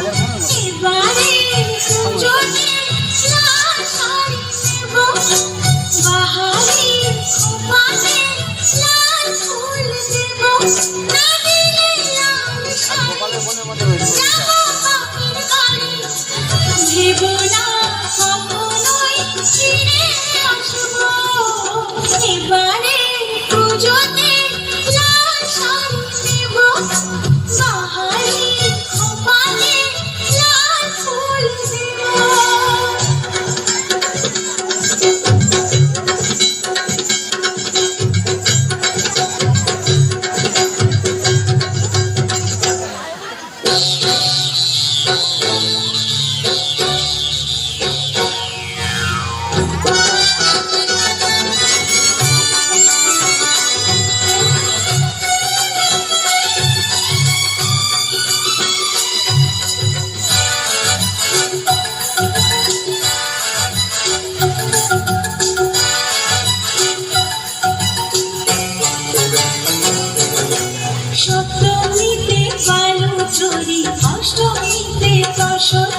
Gracias. দর্শন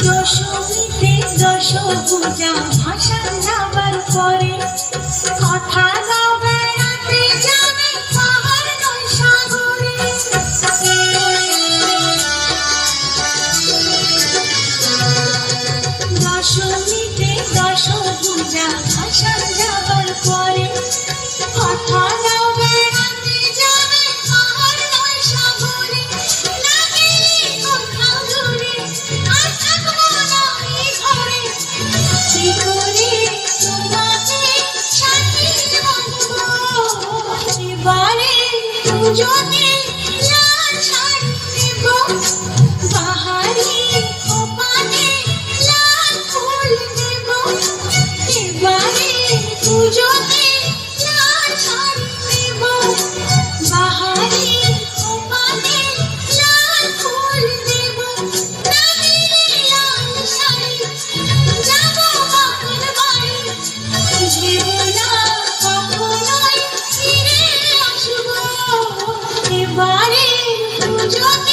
দশমীতে দশ পূজা ভাষা যাবার পরে কথা যদি वारे जो